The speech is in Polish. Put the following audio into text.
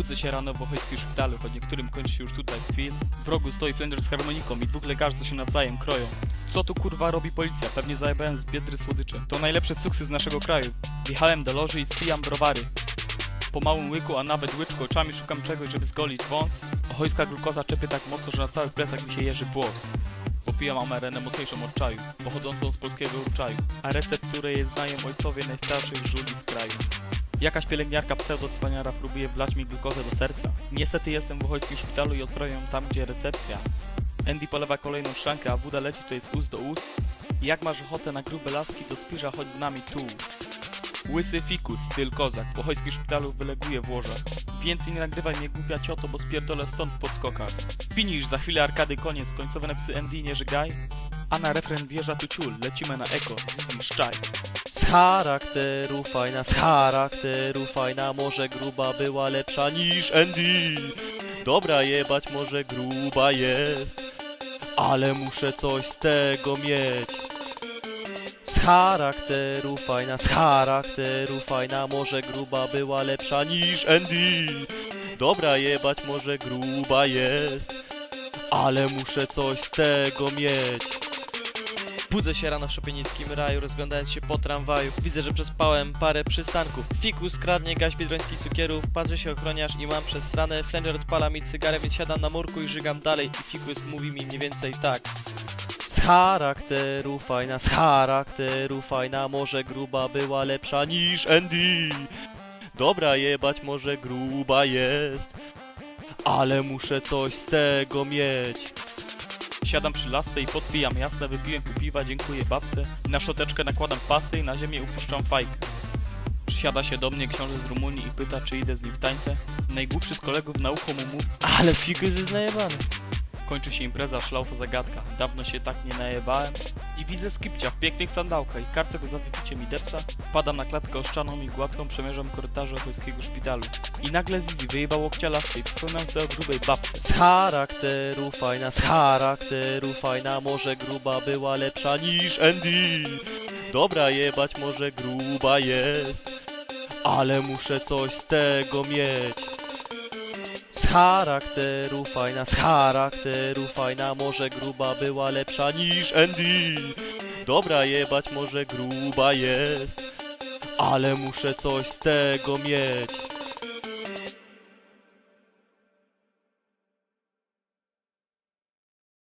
Budzę się rano w ochojskim szpitalu, choć niektórym kończy się już tutaj film. W rogu stoi Flender z harmoniką i dwóch lekarzy, co się nawzajem kroją. Co tu kurwa robi policja? Pewnie zajebałem z biedry słodycze. To najlepsze cuksy z naszego kraju. Wjechałem do loży i spijam browary. Po małym łyku, a nawet łyczku oczami szukam czegoś, żeby zgolić wąs. Ochojska glukoza czepie tak mocno, że na cały plecak mi się jeży włos. Popijam amerenę mocniejszą od czaju, pochodzącą z polskiego urczaju. A recepturę je znają ojcowie najstarszych żuli w kraju. Jakaś pielęgniarka pseudo-cwaniara próbuje wlać mi glukozę do serca. Niestety jestem w ochojskim szpitalu i odprawiam tam, gdzie recepcja. Andy polewa kolejną szklankę, a woda leci to jest ust do ust. Jak masz ochotę na grube laski, to spiża chodź z nami tu. Łysy fikus, styl kozak, w ochojskim szpitalu wyleguje w łożach. Więcej nie nagrywaj mnie głupia cioto, bo spierdolę stąd w podskokach. Finisz, za chwilę arkady koniec, końcowe napisy Andy nie żygaj. A na refren wjeżdża tu ciul, lecimy na eko, zizi szczaj. Charakteru fajna, z charakteru fajna, może gruba była lepsza niż Andy. Dobra jebać, może gruba jest, ale muszę coś z tego mieć. Z charakteru fajna, z charakteru fajna, może gruba była lepsza niż Andy. Dobra jebać, może gruba jest, ale muszę coś z tego mieć. Budzę się rano w szopienickim raju, rozglądając się po tramwaju. Widzę, że przespałem parę przystanków. Fikus kradnie gaś biedrońskich cukierów, patrzy się ochroniarz i mam przez ranę. Flender odpala mi cygarę, więc siadam na murku i żygam dalej. I Fikus mówi mi mniej więcej tak. Z charakteru fajna, z charakteru fajna, może gruba była lepsza niż Andy. Dobra jebać, może gruba jest, ale muszę coś z tego mieć. Siadam przy lasce i podpijam jasne, wypiłem pół piwa, dziękuję babce. Na szoteczkę nakładam pastę i na ziemię upuszczam fajkę. Przysiada się do mnie książę z Rumunii i pyta, czy idę z nim w tańce. Najgłupszy z kolegów na ucho mu mówi, Ale Fikus jest najebany. kończy się impreza, szlaufa zagadka. Dawno się tak nie najebałem. I widzę skipcia w pięknych sandałkach i karcę go za wypiciem i depsa. Padam na klatkę oszczaną i gładką, przemierzam korytarze ochojskiego szpitalu. I nagle Zizi wyjebał łokcia lasce i przypominam sobie o grubej babce. Z charakteru fajna, z charakteru fajna, może gruba była lepsza niż Andy. Dobra jebać, może gruba jest, ale muszę coś z tego mieć. Charakteru fajna, z charakteru fajna, może gruba była lepsza niż Andy. Dobra jebać, może gruba jest, ale muszę coś z tego mieć.